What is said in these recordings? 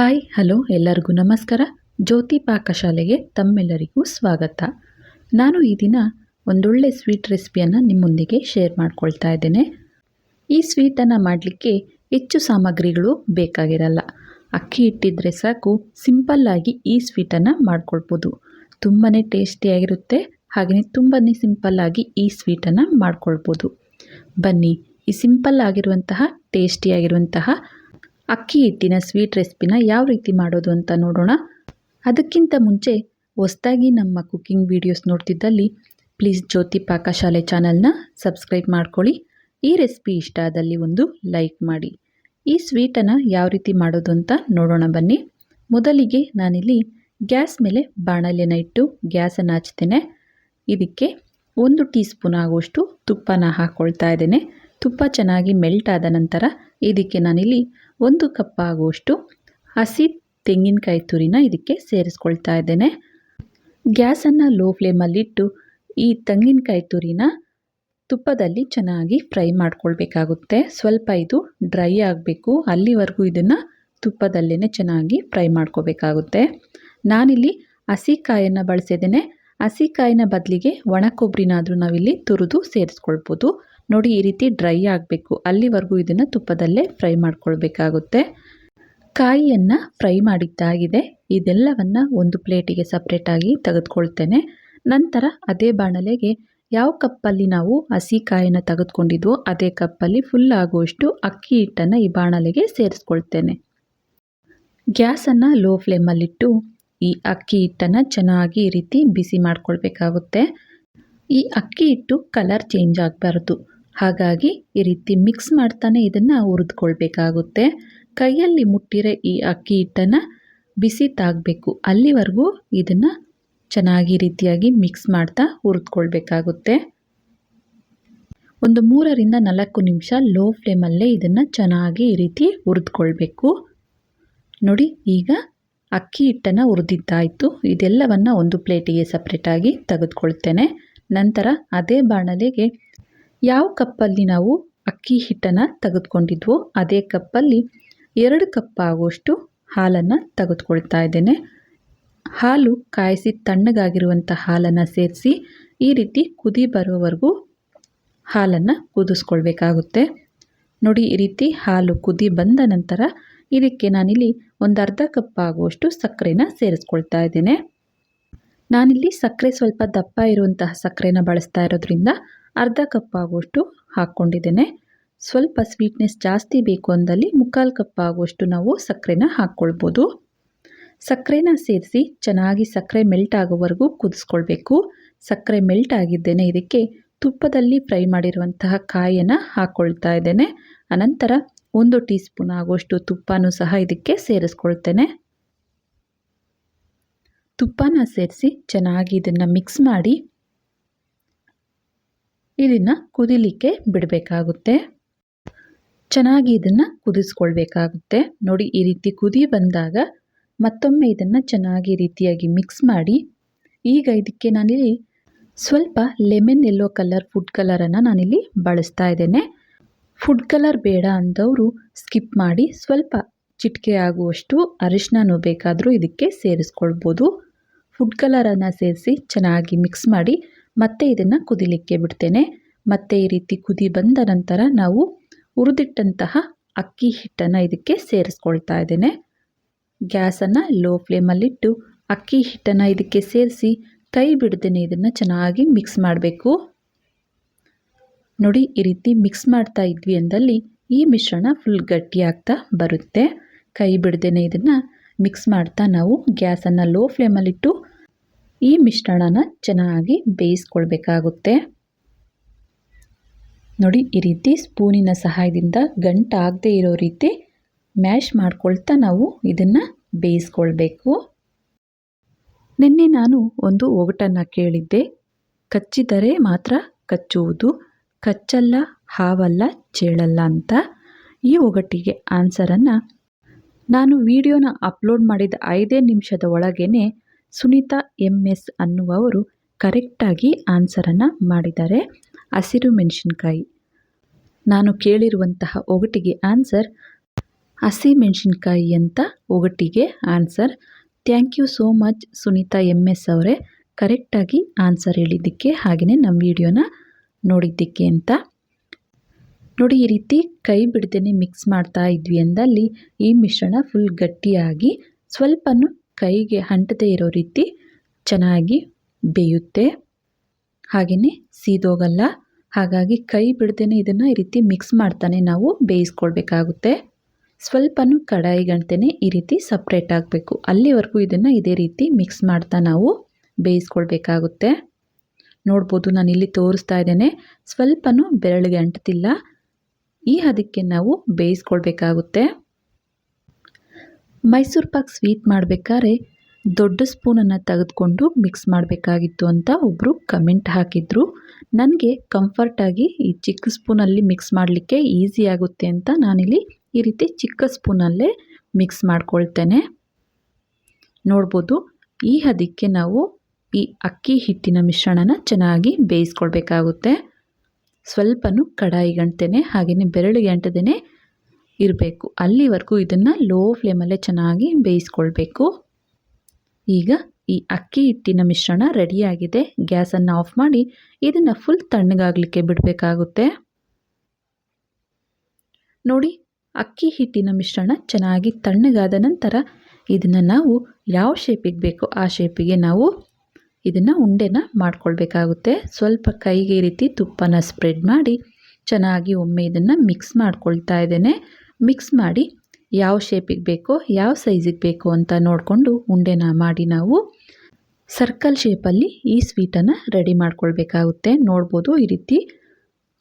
Hi, hello, ಎಲ್ಲರಿಗೂ ನಮಸ್ಕಾರ. ಜ್ಯೋತಿ ಪಾಕಶಾಲೆಗೆ ತಮ್ಮೆಲ್ಲರಿಗೂ ಸ್ವಾಗತ. ನಾನು ಈ ದಿನ ಒಂದೊಳ್ಳೆ ಸ್ವೀಟ್ ರೆಸಿಪಿಯನ್ನು ನಿಮ್ಮೊಂದಿಗೆ ಶೇರ್ ಮಾಡ್ಕೊಳ್ತಾ ಇದ್ದೇನೆ. ಈ ಸ್ವೀಟನ್ನು ಮಾಡಲಿಕ್ಕೆ ಹೆಚ್ಚು ಸಾಮಗ್ರಿಗಳು ಬೇಕಾಗಿರಲ್ಲ. ಅಕ್ಕಿ ಇಟ್ಟಿದ್ರೆ ಸಾಕು ಸಿಂಪಲ್ಲಾಗಿ ಈ ಸ್ವೀಟನ್ನು ಮಾಡ್ಕೊಳ್ಬೋದು. ತುಂಬಾ ಟೇಸ್ಟಿಯಾಗಿರುತ್ತೆ ಹಾಗೆಯೇ ತುಂಬಾ ಸಿಂಪಲ್ಲಾಗಿ ಈ ಸ್ವೀಟನ್ನು ಮಾಡ್ಕೊಳ್ಬೋದು. ಬನ್ನಿ, ಈ ಸಿಂಪಲ್ ಆಗಿರುವಂತಹ ಟೇಸ್ಟಿಯಾಗಿರುವಂತಹ ಅಕ್ಕಿ ಹಿಟ್ಟಿನ ಸ್ವೀಟ್ ರೆಸಿಪಿನ ಯಾವ ರೀತಿ ಮಾಡೋದು ಅಂತ ನೋಡೋಣ. ಅದಕ್ಕಿಂತ ಮುಂಚೆ ಹೊಸ್ದಾಗಿ ನಮ್ಮ cooking videos ನೋಡ್ತಿದ್ದಲ್ಲಿ please Jyothi Pakashale channel subscribe ಮಾಡ್ಕೊಳ್ಳಿ. ಈ ರೆಸಿಪಿ ಇಷ್ಟ ಆದಲ್ಲಿ ಒಂದು ಲೈಕ್ ಮಾಡಿ. ಈ ಸ್ವೀಟನ್ನು ಯಾವ ರೀತಿ ಮಾಡೋದು ಅಂತ ನೋಡೋಣ ಬನ್ನಿ. ಮೊದಲಿಗೆ ನಾನಿಲ್ಲಿ ಗ್ಯಾಸ್ ಮೇಲೆ ಬಾಣಲೆನ ಇಟ್ಟು ಗ್ಯಾಸನ್ನು ಹಚ್ತೇನೆ. ಇದಕ್ಕೆ ಒಂದು ಟೀ ಸ್ಪೂನ್ ಆಗುವಷ್ಟು ತುಪ್ಪನ ಹಾಕ್ಕೊಳ್ತಾ ಇದ್ದೇನೆ. ತುಪ್ಪ ಚೆನ್ನಾಗಿ ಮೆಲ್ಟ್ ಆದ ನಂತರ ಇದಕ್ಕೆ ನಾನಿಲ್ಲಿ ಒಂದು ಕಪ್ ಆಗುವಷ್ಟು ಹಸಿ ತೆಂಗಿನಕಾಯಿ ತುರಿನ ಇದಕ್ಕೆ ಸೇರಿಸ್ಕೊಳ್ತಾ ಇದ್ದೇನೆ. ಗ್ಯಾಸನ್ನು ಲೋ ಫ್ಲೇಮಲ್ಲಿಟ್ಟು ಈ ತೆಂಗಿನಕಾಯಿ ತುರಿನ ತುಪ್ಪದಲ್ಲಿ ಚೆನ್ನಾಗಿ ಫ್ರೈ ಮಾಡ್ಕೊಳ್ಬೇಕಾಗುತ್ತೆ. ಸ್ವಲ್ಪ ಇದು ಡ್ರೈ ಆಗಬೇಕು. ಅಲ್ಲಿವರೆಗೂ ಇದನ್ನು ತುಪ್ಪದಲ್ಲೇ ಚೆನ್ನಾಗಿ ಫ್ರೈ ಮಾಡ್ಕೋಬೇಕಾಗುತ್ತೆ. ನಾನಿಲ್ಲಿ ಹಸಿ ಕಾಯನ್ನು ಬಳಸಿದ್ದೇನೆ. ಹಸಿ ಕಾಯಿನ ಬದಲಿಗೆ ಒಣ ಕೊಬ್ಬರಿನಾದರೂ ನಾವಿಲ್ಲಿ ತುರಿದು ಸೇರಿಸ್ಕೊಳ್ಬೋದು. ನೋಡಿ ಈ ರೀತಿ ಡ್ರೈ ಆಗಬೇಕು. ಅಲ್ಲಿವರೆಗೂ ಇದನ್ನು ತುಪ್ಪದಲ್ಲೇ ಫ್ರೈ ಮಾಡ್ಕೊಳ್ಬೇಕಾಗುತ್ತೆ. ಕಾಯಿಯನ್ನು ಫ್ರೈ ಮಾಡಿದ್ದಾಗಿದೆ. ಇದೆಲ್ಲವನ್ನು ಒಂದು ಪ್ಲೇಟಿಗೆ ಸಪ್ರೇಟಾಗಿ ತೆಗೆದುಕೊಳ್ತೇನೆ. ನಂತರ ಅದೇ ಬಾಣಲೆಗೆ ಯಾವ ಕಪ್ಪಲ್ಲಿ ನಾವು ಹಸಿ ಕಾಯಿನ ತೆಗೆದುಕೊಂಡಿದ್ವೋ ಅದೇ ಕಪ್ಪಲ್ಲಿ ಫುಲ್ ಆಗುವಷ್ಟು ಅಕ್ಕಿ ಹಿಟ್ಟನ್ನು ಈ ಬಾಣಲೆಗೆ ಸೇರಿಸ್ಕೊಳ್ತೇನೆ. ಗ್ಯಾಸನ್ನು ಲೋ ಫ್ಲೇಮಲ್ಲಿಟ್ಟು ಈ ಅಕ್ಕಿ ಹಿಟ್ಟನ್ನು ಚೆನ್ನಾಗಿ ಈ ರೀತಿ ಬಿಸಿ ಮಾಡ್ಕೊಳ್ಬೇಕಾಗುತ್ತೆ. ಈ ಅಕ್ಕಿ ಹಿಟ್ಟು ಕಲರ್ ಚೇಂಜ್ ಆಗಬಾರ್ದು. ಹಾಗಾಗಿ ಈ ರೀತಿ ಮಿಕ್ಸ್ ಮಾಡ್ತಾನೆ ಇದನ್ನು ಹುರಿದುಕೊಳ್ಬೇಕಾಗುತ್ತೆ. ಕೈಯಲ್ಲಿ ಮುಟ್ಟಿರೋ ಈ ಅಕ್ಕಿ ಹಿಟ್ಟನ್ನು ಬಿಸಿ ತಾಗಬೇಕು. ಅಲ್ಲಿವರೆಗೂ ಇದನ್ನು ಚೆನ್ನಾಗಿ ರೀತಿಯಾಗಿ ಮಿಕ್ಸ್ ಮಾಡ್ತಾ ಹುರಿದುಕೊಳ್ಬೇಕಾಗುತ್ತೆ. ಒಂದು ಮೂರರಿಂದ ನಾಲ್ಕು ನಿಮಿಷ ಲೋ ಫ್ಲೇಮಲ್ಲೇ ಇದನ್ನು ಚೆನ್ನಾಗಿ ಈ ರೀತಿ ಹುರಿದುಕೊಳ್ಬೇಕು. ನೋಡಿ, ಈಗ ಅಕ್ಕಿ ಹಿಟ್ಟನ್ನು ಹುರಿದಿದ್ದಾಯಿತು. ಇದೆಲ್ಲವನ್ನು ಒಂದು ಪ್ಲೇಟಿಗೆ ಸಪ್ರೇಟಾಗಿ ತೆಗೆದುಕೊಳ್ತೇನೆ. ನಂತರ ಅದೇ ಬಾಣಲೆಗೆ ಯಾವ ಕಪ್ಪಲ್ಲಿ ನಾವು ಅಕ್ಕಿ ಹಿಟ್ಟನ್ನು ತೆಗೆದುಕೊಂಡಿದ್ವೋ ಅದೇ ಕಪ್ಪಲ್ಲಿ ಎರಡು ಕಪ್ ಆಗುವಷ್ಟು ಹಾಲನ್ನು ತೆಗೆದುಕೊಳ್ತಾ ಇದ್ದೇನೆ. ಹಾಲು ಕಾಯಿಸಿ ತಣ್ಣಗಾಗಿರುವಂಥ ಹಾಲನ್ನು ಸೇರಿಸಿ ಈ ರೀತಿ ಕುದಿ ಬರೋವರೆಗೂ ಹಾಲನ್ನು ಕುದಿಸ್ಕೊಳ್ಬೇಕಾಗುತ್ತೆ. ನೋಡಿ ಈ ರೀತಿ ಹಾಲು ಕುದಿ ಬಂದ ನಂತರ ಇದಕ್ಕೆ ನಾನಿಲ್ಲಿ ಒಂದು ಅರ್ಧ ಕಪ್ ಆಗುವಷ್ಟು ಸಕ್ಕರೆನ ಸೇರಿಸ್ಕೊಳ್ತಾ ಇದ್ದೇನೆ. ನಾನಿಲ್ಲಿ ಸಕ್ಕರೆ ಸ್ವಲ್ಪ ದಪ್ಪ ಇರುವಂತಹ ಸಕ್ಕರೆನ ಬಳಸ್ತಾ ಇರೋದ್ರಿಂದ ಅರ್ಧ ಕಪ್ ಆಗುವಷ್ಟು ಹಾಕ್ಕೊಂಡಿದ್ದೇನೆ. ಸ್ವಲ್ಪ ಸ್ವೀಟ್ನೆಸ್ ಜಾಸ್ತಿ ಬೇಕು ಅಂದಲ್ಲಿ ಮುಕ್ಕಾಲು ಕಪ್ ಆಗುವಷ್ಟು ನಾವು ಸಕ್ಕರೆನ ಹಾಕ್ಕೊಳ್ಬೋದು. ಸಕ್ಕರೆನ ಸೇರಿಸಿ ಚೆನ್ನಾಗಿ ಸಕ್ಕರೆ ಮೆಲ್ಟ್ ಆಗೋವರೆಗೂ ಕುದಿಸ್ಕೊಳ್ಬೇಕು. ಸಕ್ಕರೆ ಮೆಲ್ಟ್ ಆಗಿದ್ದೇನೆ. ಇದಕ್ಕೆ ತುಪ್ಪದಲ್ಲಿ ಫ್ರೈ ಮಾಡಿರುವಂತಹ ಕಾಯನ್ನು ಹಾಕ್ಕೊಳ್ತಾ ಇದ್ದೇನೆ. ಅನಂತರ ಒಂದು ಟೀ ಸ್ಪೂನ್ ಆಗುವಷ್ಟು ತುಪ್ಪನೂ ಸಹ ಇದಕ್ಕೆ ಸೇರಿಸ್ಕೊಳ್ತೇನೆ. ತುಪ್ಪನ ಸೇರಿಸಿ ಚೆನ್ನಾಗಿ ಇದನ್ನು ಮಿಕ್ಸ್ ಮಾಡಿ ಇದನ್ನು ಕುದಿಲಿಕ್ಕೆ ಬಿಡಬೇಕಾಗುತ್ತೆ. ಚೆನ್ನಾಗಿ ಇದನ್ನು ಕುದಿಸ್ಕೊಳ್ಬೇಕಾಗುತ್ತೆ. ನೋಡಿ, ಈ ರೀತಿ ಕುದಿ ಬಂದಾಗ ಮತ್ತೊಮ್ಮೆ ಇದನ್ನು ಚೆನ್ನಾಗಿ ರೀತಿಯಾಗಿ ಮಿಕ್ಸ್ ಮಾಡಿ. ಈಗ ಇದಕ್ಕೆ ನಾನಿಲ್ಲಿ ಸ್ವಲ್ಪ ಲೆಮನ್ ಎಲ್ಲೋ ಕಲರ್ ಫುಡ್ ಕಲರನ್ನು ನಾನಿಲ್ಲಿ ಬಳಸ್ತಾ ಇದ್ದೇನೆ. ಫುಡ್ ಕಲರ್ ಬೇಡ ಅಂದವರು ಸ್ಕಿಪ್ ಮಾಡಿ ಸ್ವಲ್ಪ ಚಿಟಿಕೆ ಆಗುವಷ್ಟು ಅರಿಶಿನೂ ಬೇಕಾದರೂ ಇದಕ್ಕೆ ಸೇರಿಸ್ಕೊಳ್ಬೋದು. ಫುಡ್ ಕಲರನ್ನು ಸೇರಿಸಿ ಚೆನ್ನಾಗಿ ಮಿಕ್ಸ್ ಮಾಡಿ. ಮತ್ತೆ ಇದನ್ನು ಕುದಿಲಿಕ್ಕೆ ಬಿಡ್ತೇನೆ. ಮತ್ತೆ ಈ ರೀತಿ ಕುದಿ ಬಂದ ನಂತರ ನಾವು ಹುರಿದಿಟ್ಟಂತಹ ಅಕ್ಕಿ ಹಿಟ್ಟನ್ನು ಇದಕ್ಕೆ ಸೇರಿಸ್ಕೊಳ್ತಾ ಇದ್ದೇನೆ. ಗ್ಯಾಸನ್ನು ಲೋ ಫ್ಲೇಮಲ್ಲಿಟ್ಟು ಅಕ್ಕಿ ಹಿಟ್ಟನ್ನು ಇದಕ್ಕೆ ಸೇರಿಸಿ ಕೈ ಬಿಡ್ದೇನೆ ಇದನ್ನು ಚೆನ್ನಾಗಿ ಮಿಕ್ಸ್ ಮಾಡಬೇಕು. ನೋಡಿ, ಈ ರೀತಿ ಮಿಕ್ಸ್ ಮಾಡ್ತಾ ಇದ್ವಿ ಅಂದಲ್ಲಿ ಈ ಮಿಶ್ರಣ ಫುಲ್ ಗಟ್ಟಿಯಾಗ್ತಾ ಬರುತ್ತೆ. ಕೈ ಬಿಡ್ದೇನೆ ಇದನ್ನು. ಮಿಕ್ಸ್ ಮಾಡ್ತಾ ನಾವು ಗ್ಯಾಸನ್ನು ಲೋ ಫ್ಲೇಮಲ್ಲಿಟ್ಟು ಈ ಮಿಶ್ರಣನ ಚೆನ್ನಾಗಿ ಬೇಯಿಸ್ಕೊಳ್ಬೇಕಾಗುತ್ತೆ. ನೋಡಿ, ಈ ರೀತಿ ಸ್ಪೂನಿನ ಸಹಾಯದಿಂದ ಗಂಟಾಗದೇ ಇರೋ ರೀತಿ ಮ್ಯಾಶ್ ಮಾಡ್ಕೊಳ್ತಾ ನಾವು ಇದನ್ನು ಬೇಯಿಸ್ಕೊಳ್ಬೇಕು. ನಿನ್ನೆ ನಾನು ಒಂದು ಒಗಟನ್ನು ಕೇಳಿದ್ದೆ. ಕಚ್ಚಿದರೆ ಮಾತ್ರ ಕಚ್ಚುವುದು, ಕಚ್ಚಲ್ಲ, ಹಾವಲ್ಲ ಚೇಳಲ್ಲ ಅಂತ. ಈ ಒಗಟಿಗೆ ಆನ್ಸರನ್ನು ನಾನು ವಿಡಿಯೋನ ಅಪ್ಲೋಡ್ ಮಾಡಿದ ಐದೇ ನಿಮಿಷದ ಒಳಗೇ ಸುನೀತಾ ಎಂ. ಎಸ್. ಅನ್ನುವವರು ಕರೆಕ್ಟಾಗಿ ಆನ್ಸರನ್ನು ಮಾಡಿದ್ದಾರೆ. ಹಸಿರು ಮೆಣಸಿನ್ಕಾಯಿ. ನಾನು ಕೇಳಿರುವಂತಹ ಒಗಟಿಗೆ ಆನ್ಸರ್ ಹಸಿಮೆಣಸಿನ್ಕಾಯಿ ಅಂತ ಒಗಟಿಗೆ answer. Thank you so much Sunitha M S. ಅವರೇ ಕರೆಕ್ಟಾಗಿ ಆನ್ಸರ್ ಹೇಳಿದ್ದಕ್ಕೆ ಹಾಗೆಯೇ ನಮ್ಮ ವಿಡಿಯೋನ ನೋಡಿದ್ದಕ್ಕೆ ಅಂತ. ನೋಡಿ, ಈ ರೀತಿ ಕೈ ಬಿಡ್ದೇ ಮಿಕ್ಸ್ ಮಾಡ್ತಾ ಇದ್ವಿ ಅಂದಲ್ಲಿ ಈ ಮಿಶ್ರಣ ಫುಲ್ ಗಟ್ಟಿಯಾಗಿ ಸ್ವಲ್ಪನೂ ಕೈಗೆ ಅಂಟದೇ ಇರೋ ರೀತಿ ಚೆನ್ನಾಗಿ ಬೇಯುತ್ತೆ. ಹಾಗೆಯೇ ಸೀದೋಗಲ್ಲ. ಹಾಗಾಗಿ ಕೈ ಬಿಡ್ದೇ ಇದನ್ನು ಈ ರೀತಿ ಮಿಕ್ಸ್ ಮಾಡ್ತಾನೆ ನಾವು ಬೇಯಿಸ್ಕೊಳ್ಬೇಕಾಗುತ್ತೆ. ಸ್ವಲ್ಪನೂ ಕಡಾಯಿ ಗಂಟೆನೇ ಈ ರೀತಿ ಸಪ್ರೇಟ್ ಆಗಬೇಕು. ಅಲ್ಲಿವರೆಗೂ ಇದನ್ನು ಇದೇ ರೀತಿ ಮಿಕ್ಸ್ ಮಾಡ್ತಾ ನಾವು ಬೇಯಿಸ್ಕೊಳ್ಬೇಕಾಗುತ್ತೆ. ನೋಡ್ಬೋದು ನಾನು ಇಲ್ಲಿ ತೋರಿಸ್ತಾ ಇದ್ದೇನೆ. ಸ್ವಲ್ಪನೂ ಬೆರಳಿಗೆ ಅಂಟ್ತಿಲ್ಲ ಈ ಹದಕ್ಕೆ ನಾವು ಬೇಯಿಸ್ಕೊಳ್ಬೇಕಾಗುತ್ತೆ. ಮೈಸೂರು ಪಾಕ್ ಸ್ವೀಟ್ ಮಾಡಬೇಕಾದ್ರೆ ದೊಡ್ಡ ಸ್ಪೂನನ್ನು ತೆಗೆದುಕೊಂಡು ಮಿಕ್ಸ್ ಮಾಡಬೇಕಾಗಿತ್ತು ಅಂತ ಒಬ್ಬರು ಕಮೆಂಟ್ ಹಾಕಿದ್ರು. ನನಗೆ ಕಂಫರ್ಟಾಗಿ ಈ ಚಿಕ್ಕ ಸ್ಪೂನಲ್ಲಿ ಮಿಕ್ಸ್ ಮಾಡಲಿಕ್ಕೆ ಈಸಿ ಆಗುತ್ತೆ ಅಂತ ನಾನಿಲ್ಲಿ ಈ ರೀತಿ ಚಿಕ್ಕ ಸ್ಪೂನಲ್ಲೇ ಮಿಕ್ಸ್ ಮಾಡ್ಕೊಳ್ತೇನೆ. ನೋಡ್ಬೋದು, ಈ ಹದಕ್ಕೆ ನಾವು ಈ ಅಕ್ಕಿ ಹಿಟ್ಟಿನ ಮಿಶ್ರಣನ ಚೆನ್ನಾಗಿ ಬೇಯಿಸ್ಕೊಳ್ಬೇಕಾಗುತ್ತೆ. ಸ್ವಲ್ಪನೂ ಕಡಾಯಿ ಗಂಟೆನೆ ಹಾಗೆಯೇ ಬೆರಳಿಗೆ ಅಂಟದೇ ಇರಬೇಕು. ಅಲ್ಲಿವರೆಗೂ ಇದನ್ನು ಲೋ ಫ್ಲೇಮಲ್ಲೇ ಚೆನ್ನಾಗಿ ಬೇಯಿಸ್ಕೊಳ್ಬೇಕು. ಈಗ ಈ ಅಕ್ಕಿ ಹಿಟ್ಟಿನ ಮಿಶ್ರಣ ರೆಡಿಯಾಗಿದೆ. ಗ್ಯಾಸನ್ನು ಆಫ್ ಮಾಡಿ ಇದನ್ನು ಫುಲ್ ತಣ್ಣಗಾಗಲಿಕ್ಕೆ ಬಿಡಬೇಕಾಗುತ್ತೆ. ನೋಡಿ, ಅಕ್ಕಿ ಹಿಟ್ಟಿನ ಮಿಶ್ರಣ ಚೆನ್ನಾಗಿ ತಣ್ಣಗಾದ ನಂತರ ಇದನ್ನು ನಾವು ಯಾವ ಶೇಪಿಗೆ ಬೇಕೋ ಆ ಶೇಪಿಗೆ ನಾವು ಇದನ್ನು ಉಂಡೆನ ಮಾಡ್ಕೊಳ್ಬೇಕಾಗುತ್ತೆ. ಸ್ವಲ್ಪ ಕೈಗೆ ರೀತಿ ತುಪ್ಪನ ಸ್ಪ್ರೆಡ್ ಮಾಡಿ ಚೆನ್ನಾಗಿ ಒಮ್ಮೆ ಇದನ್ನು ಮಿಕ್ಸ್ ಮಾಡ್ಕೊಳ್ತಾ ಇದ್ದೇನೆ. ಮಿಕ್ಸ್ ಮಾಡಿ ಯಾವ ಶೇಪಿಗೆ ಬೇಕೋ, ಯಾವ ಸೈಜಿಗೆ ಬೇಕೋ ಅಂತ ನೋಡಿಕೊಂಡು ಉಂಡೆನ ಮಾಡಿ ನಾವು ಸರ್ಕಲ್ ಶೇಪಲ್ಲಿ ಈ ಸ್ವೀಟನ್ನು ರೆಡಿ ಮಾಡ್ಕೊಳ್ಬೇಕಾಗುತ್ತೆ. ನೋಡ್ಬೋದು ಈ ರೀತಿ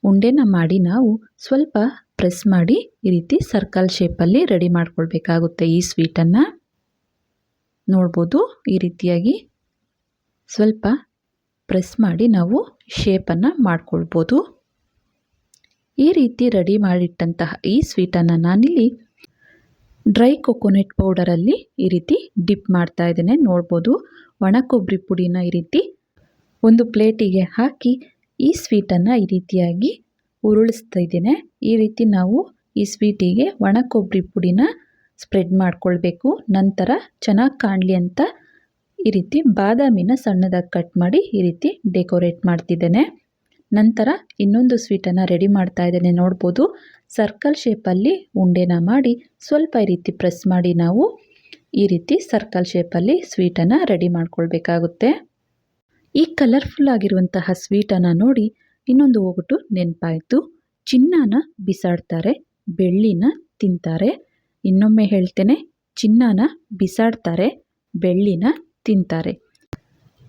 ಉಂಡೆನ ಮಾಡಿ ನಾವು ಸ್ವಲ್ಪ ಪ್ರೆಸ್ ಮಾಡಿ ಈ ರೀತಿ ಸರ್ಕಲ್ ಶೇಪಲ್ಲಿ ರೆಡಿ ಮಾಡ್ಕೊಳ್ಬೇಕಾಗುತ್ತೆ ಈ ಸ್ವೀಟನ್ನು ನೋಡ್ಬೋದು ಈ ರೀತಿಯಾಗಿ ಸ್ವಲ್ಪ ಪ್ರೆಸ್ ಮಾಡಿ ನಾವು ಶೇಪನ್ನು ಮಾಡ್ಕೊಳ್ಬೋದು. ಈ ರೀತಿ ರೆಡಿ ಮಾಡಿಟ್ಟಂತಹ ಈ ಸ್ವೀಟನ್ನು ನಾನಿಲ್ಲಿ ಡ್ರೈ ಕೊಕೊನೆಟ್ ಪೌಡರಲ್ಲಿ ಈ ರೀತಿ ಡಿಪ್ ಮಾಡ್ತಾ ಇದ್ದೇನೆ. ನೋಡ್ಬೋದು, ಒಣ ಕೊಬ್ಬರಿ ಪುಡಿನ ಈ ರೀತಿ ಒಂದು ಪ್ಲೇಟಿಗೆ ಹಾಕಿ ಈ ಸ್ವೀಟನ್ನು ಈ ರೀತಿಯಾಗಿ ಉರುಳಿಸ್ತಾ ಇದ್ದೇನೆ. ಈ ರೀತಿ ನಾವು ಈ ಸ್ವೀಟಿಗೆ ಒಣ ಕೊಬ್ಬರಿ ಪುಡಿನ ಸ್ಪ್ರೆಡ್ ಮಾಡ್ಕೊಳ್ಬೇಕು. ನಂತರ ಚೆನ್ನಾಗಿ ಕಾಣಲಿ ಅಂತ ಈ ರೀತಿ ಬಾದಾಮಿನ ಸಣ್ಣದಾಗಿ ಕಟ್ ಮಾಡಿ ಈ ರೀತಿ ಡೆಕೋರೇಟ್ ಮಾಡ್ತಿದ್ದೇನೆ. ನಂತರ ಇನ್ನೊಂದು ಸ್ವೀಟನ್ನು ರೆಡಿ ಮಾಡ್ತಾ ಇದ್ದೇನೆ. ನೋಡ್ಬೋದು ಸರ್ಕಲ್ ಶೇಪಲ್ಲಿ ಉಂಡೆನ ಮಾಡಿ ಸ್ವಲ್ಪ ಈ ರೀತಿ ಪ್ರೆಸ್ ಮಾಡಿ ನಾವು ಈ ರೀತಿ ಸರ್ಕಲ್ ಶೇಪಲ್ಲಿ ಸ್ವೀಟನ್ನು ರೆಡಿ ಮಾಡ್ಕೊಳ್ಬೇಕಾಗುತ್ತೆ. ಈ ಕಲರ್ಫುಲ್ ಆಗಿರುವಂತಹ ಸ್ವೀಟನ್ನು ನೋಡಿ ಇನ್ನೊಂದು ಹೋಗ್ಬಿಟ್ಟು ನೆನಪಾಯಿತು. ಚಿನ್ನಾನ ಬಿಸಾಡ್ತಾರೆ, ಬೆಳ್ಳಿನ ತಿಂತಾರೆ. ಇನ್ನೊಮ್ಮೆ ಹೇಳ್ತೇನೆ, ಚಿನ್ನಾನ ಬಿಸಾಡ್ತಾರೆ, ಬೆಳ್ಳಿನ ತಿಂತಾರೆ.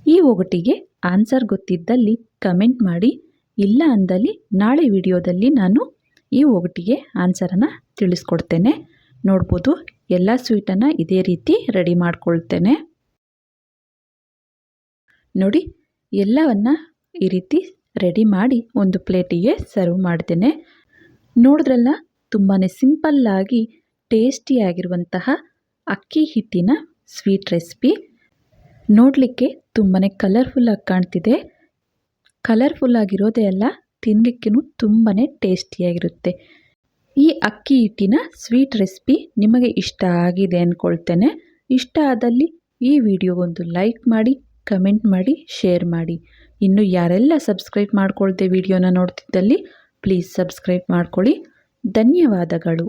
ಈ ಒಗಟಿಗೆ ಆನ್ಸರ್ ಗೊತ್ತಿದ್ದಲ್ಲಿ ಕಮೆಂಟ್ ಮಾಡಿ. ಇಲ್ಲ ಅಂದಲ್ಲಿ ನಾಳೆ ವಿಡಿಯೋದಲ್ಲಿ ನಾನು ಈ ಒಗಟಿಗೆ ಆನ್ಸರನ್ನು ತಿಳಿಸ್ಕೊಡ್ತೇನೆ. ನೋಡ್ಬೋದು, ಎಲ್ಲ ಸ್ವೀಟನ್ನು ಇದೇ ರೀತಿ ರೆಡಿ ಮಾಡ್ಕೊಳ್ತೇನೆ. ನೋಡಿ, ಎಲ್ಲವನ್ನ ಈ ರೀತಿ ರೆಡಿ ಮಾಡಿ ಒಂದು ಪ್ಲೇಟಿಗೆ ಸರ್ವ್ ಮಾಡ್ತೇನೆ. ನೋಡಿದ್ರಲ್ಲ ತುಂಬಾ ಸಿಂಪಲ್ಲಾಗಿ ಟೇಸ್ಟಿಯಾಗಿರುವಂತಹ ಅಕ್ಕಿ ಹಿಟ್ಟಿನ ಸ್ವೀಟ್ ರೆಸಿಪಿ. ನೋಡಲಿಕ್ಕೆ ತುಂಬಾ ಕಲರ್ಫುಲ್ಲಾಗಿ ಕಾಣ್ತಿದೆ. ಕಲರ್ಫುಲ್ಲಾಗಿರೋದೇ ಅಲ್ಲ ತಿನ್ನಲಿಕ್ಕೂ ತುಂಬಾ ಟೇಸ್ಟಿಯಾಗಿರುತ್ತೆ. ಈ ಅಕ್ಕಿ ಹಿಟ್ಟಿನ ಸ್ವೀಟ್ ರೆಸಿಪಿ ನಿಮಗೆ ಇಷ್ಟ ಆಗಿದೆ ಅಂದ್ಕೊಳ್ತೇನೆ ಇಷ್ಟ ಆದಲ್ಲಿ ಈ ವಿಡಿಯೋಗೊಂದು ಲೈಕ್ ಮಾಡಿ ಕಮೆಂಟ್ ಮಾಡಿ ಶೇರ್ ಮಾಡಿ. ಇನ್ನು ಯಾರೆಲ್ಲ ಸಬ್ಸ್ಕ್ರೈಬ್ ಮಾಡ್ಕೊಳ್ದೆ ವಿಡಿಯೋನ ನೋಡ್ತಿದ್ದಲ್ಲಿ ಪ್ಲೀಸ್ ಸಬ್ಸ್ಕ್ರೈಬ್ ಮಾಡ್ಕೊಳ್ಳಿ. ಧನ್ಯವಾದಗಳು.